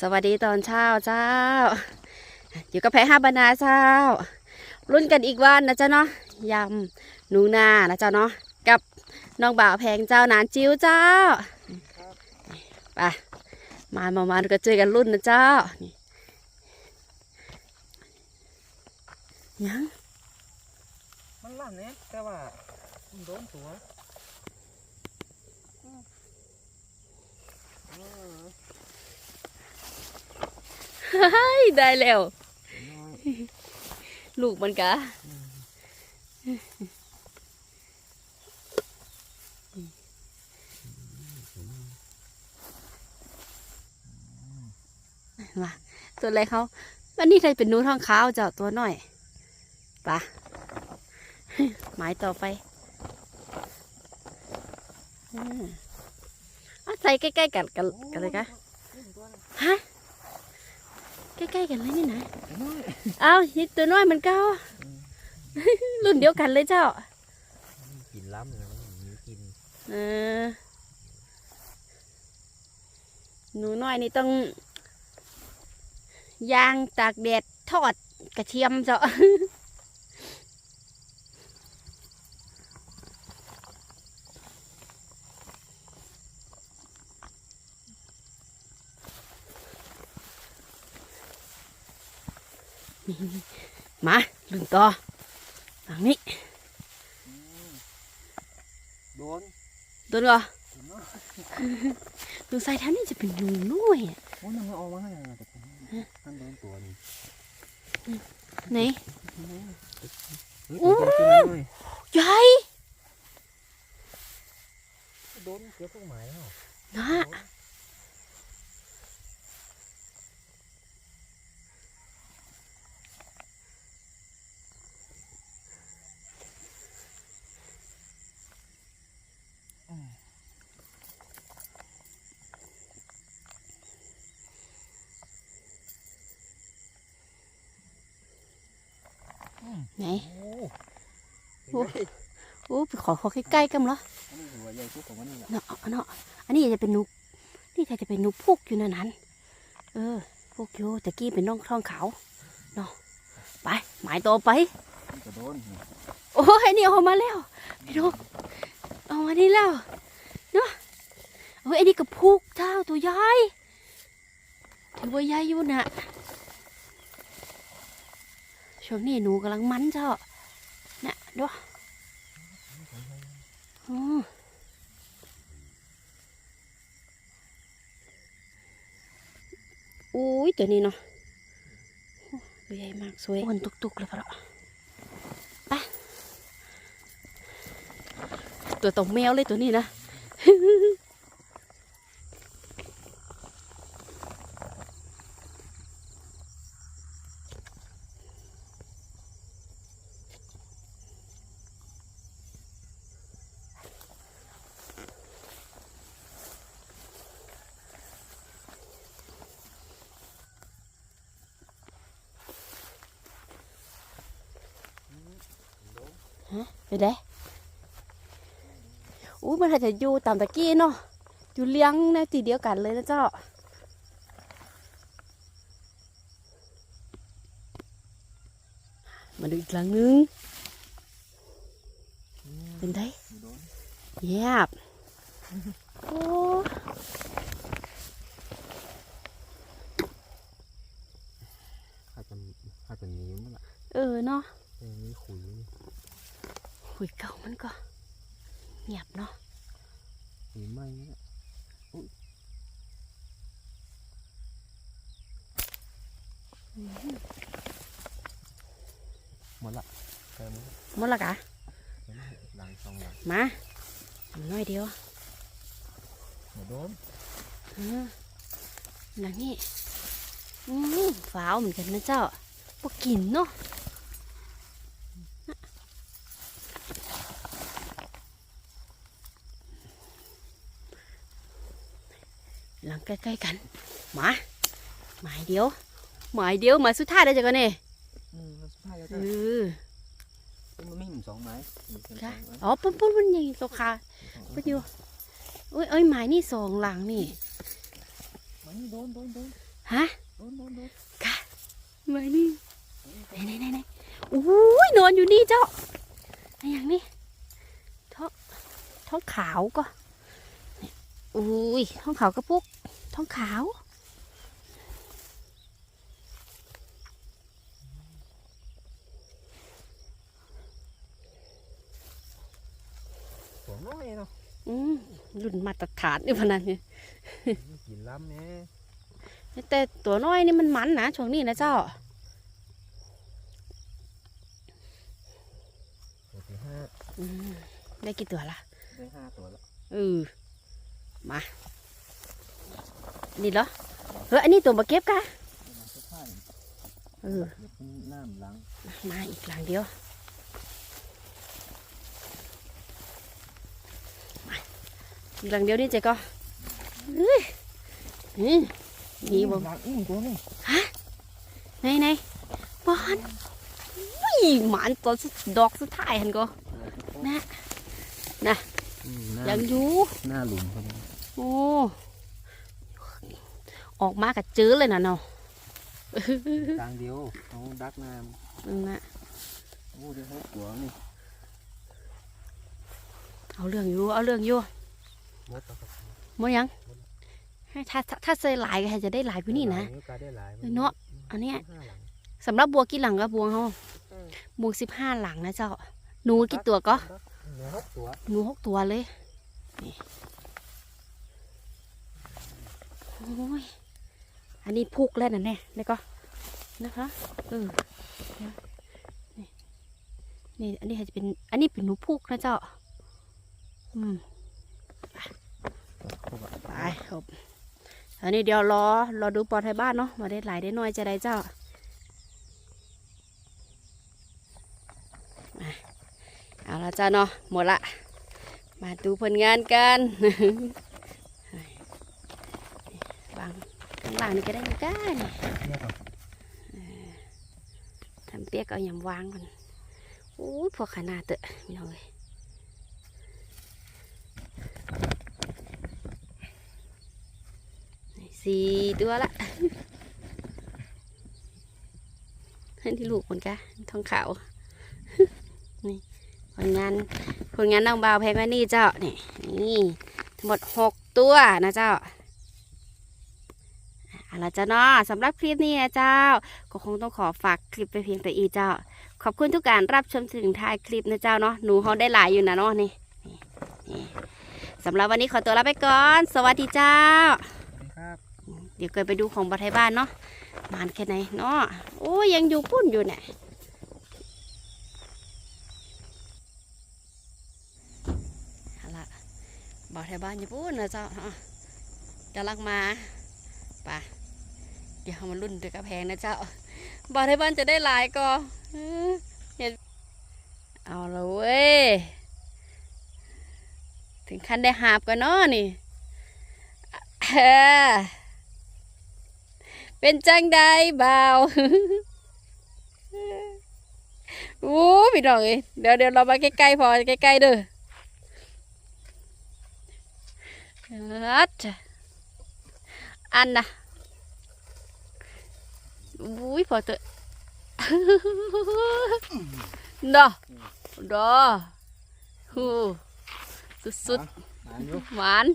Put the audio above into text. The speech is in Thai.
สวัสดีตอนเช้าเจ้า อยู่กับแพห้าบรรณาเจ้า รุ่นกันอีกวันนะเจ้าเนาะยำหนูนานะเจ้าเนาะกับน้องบ่าวแพงเจ้านานจิ้วเจ้าไปมามามาก็เจอกันรุ่นนะเจ้านี่ยังมันลั่นเนี่ยแต่ว่าโดนตัวอืมเออ เฮ้ย ได้แล้ว ลูกมันกะมาตัวอะไรเขาวันนี้ใครเป็นนูทองขาวเจ้าตัวหน่อยปะหมายต่อไปอะใส่ใกล้ๆกันกันกันเลยกะฮะ ใกล้ๆกันเลยนี่นะน้อยเอานี่ตัวน้อยมันเก้ารุ่นเดียวกันเลยเจ้า กินล้ำเลยมันมีกินเออหนูน้อยนี่ต้องย่างตากแดดทอดกระเทียมเจ้า มาลุนต่อทางนี้โดนโดนก่อน้อยดูใส่ท่านนี่จะเป็นหนูน้อยอะโอ้ยยังไม่ออกมาให้นะแต่ท่านโดนตัวนี่ไหนเฮ้ยตัวใหญ่ขึ้นมาหน่อยใหญ่โดนเกือบพวกหมายแล้วนะ ไหนโอ้โอ้ไปขอขอใกล้ๆกันเหรออันนี้หัวใหญ่สุดของมันนี่แหละเนาะเนาะอันนี้จะเป็นหนูนี่จะเป็นหนูพุกอยู่นั่นนั้นเออพุกอยู่ตะกี้เป็นน้องท้องขาวเนาะไปหมายต่อไปมันก็โดนนี่โอ้ยอันนี่เอามาแล้วพี่น้องเอามานี่แล้วเนาะโอ้ยอันนี้กับพุกเจ้าตัวใหญ่ถือว่าใหญ่อยู่น่ะ ช่วงนี้หนูกำลังมันเจ้าน่ะดูอ๋ออุ้ยตัวนี้เนาะตัวใหญ่มากสวยอ้วนตุกๆเลยพะเนาะไปตัวตกแมวเลยตัวนี้นะ ไปได้อู้มันอาจจะอยู่ตามตะกี้เนาะอยู่เลี้ยงในตีเดียวกันเลยนะเจ้ามาดูอีกครั้งหนึง เป็นไงโดนเยียบโอ้อาจจะอาจจะหนีมันละเออเนาะเออมีขุยนี่ หุยเก่ามันก็เงียบเนาะขุยไหมนี่แหละอุ๊ยหมดละเติมหมดละกะหลังสองหลังมาน้อยเดียวหมดโดนเออหลังนี้อืมฟ้าวเหมือนกันนะเจ้าพวกกินเนาะ หลังใกล้ๆกันหมาหมายเดียว หมายเดียวหมายสุดท้ายได้วจ้ะกันเนี่ยอืมสุดท้ายแล้วเอก็อมันไม่มีสองไม้มีแค่สค่ะองอันอ๋อปุ้นปุ้นปุ้นยังตัวขาสองอันปุ้นอยู่เอ้ยเอ้ยหมายนี่สองหลังนี่มันโดนโดนโดนฮะโดนโดนโดนมานี่ไหนไหนไหนไหนโอ้ยนอนอยู่นี่เจ้าไอ้อย่างนี้ท้องท้องขาวก็นี่ อุ้ยท้องขาวกระปุกท้องขาว ตัวน้อยเนาะอืมรุ่นมาตรฐานนี่พนันเนี่ยกินล้ำเนี่ยแต่ตัวน้อยนี่มันมันนะช่วงนี้นะเจ้าตัวที่ห้าอืมได้กี่ตัวละได้ห้าตัวแล้วเออ มา นี่เหรอ เฮ้ยอันนี้ตัวมาเก็บกะมาสุดท้ายเออเดี๋ยวขึ้นน้ำล้างมาอีกหลังเดียวมาอีกหลังเดียวนี่เจ๊ก็เฮ้ยนี่นี่บ่ล้างอีกตัวนี่ไหนไหนบอนอุ้ยหมานตัวสุดดอกสุดท้ายหันก็นะอืมยังอยู่หน้าหลุมครับ โอ้ออกมากับเจอเลยนะเนาะกลางเดียวเอาดักน้นั่นนะำโอ้เดี๋ยวหกตัวนี่เอาเรื่องอยู่เอาเรื่องอยู่หมดแล้วครับหมดยังให้ถ้าถ้าถ้าเซยหลายก็ให้จะได้หลายกว่านี้นะหลายก็ได้หลายเออเนาะอันเนี้ยห้าหลังสำหรับบัวกี่หลังก็บวงเขาอืมบวงสิบห้าหลังนะเจ้าหนูกี่ตัวก็เหลือหกตัวหนูหกตัวเลยนี่ โอ้ย อันนี้พุกแล้วนะแน่แล้วก็นะคะเออนี่นี่ อันนี้อาจจะเป็น อันนี้เป็นหนูพุกนะเจ้า อืมไปครับอันนี้เดี๋ยวรอ รอดูปอไทยบ้านเนาะมาได้หลายได้น้อยจะได้เจ้ามาเอาละจ้าเนาะหมดละ มาดูผลงานกันวางข้างล่างนี่ก็ได้นะกันเนี่ยก่อนทำเปียกเอายำวางก่อนโอ้ยพวกขนาดเตอะพี่น้องเอ้ยนี่สี่ตัวละอันที่ลูกคนกะทองขาว นี่ผลงานผลงานน้องบ่าวแพงว่านี่เจ้านี่นี่ทั้งหมดหกตัวนะเจ้า เอาละเจ้าเนาะสำหรับคลิปนี้นะเจ้า ก็คงต้องขอฝากคลิปไปเพียงแต่อีเจ้า ขอบคุณทุกการรับชมถึงท้ายคลิปนะเจ้าเนาะหนูเขาได้หลายอยู่นะเนาะนี่นี่นี่สำหรับวันนี้ขอตัวลาไปก่อน สวัสดีเจ้านี่ครับเดี๋ยวเกิดไปดูของบัตรไทยบ้านเนาะมานแค่ไหนเนาะโอ้ยยังอยู่ปุ้นอยู่เนี่ยเอาละบัตรไทยบ้านอยู่ปุ้นนะเจ้าอะกำลังมาไป่ะ เดี๋ยวมันรุ่นเดือกระแพงนะเจ้าบัตรไทบ้านจะได้หลายก็เออเห็นเอาละเว้ย ถึงขั้นได้หาบกันเนาะนี่เป็นจังใดบ่าวู้พี่น้องเอ้ยเดี๋ยวเดี๋ยวเรามาใกล้ๆพอใกล้ๆเด้ออัดอันนะ อุ้ยพอเตอะดอดอฮูสุดอ่านอยู่ๆหวาน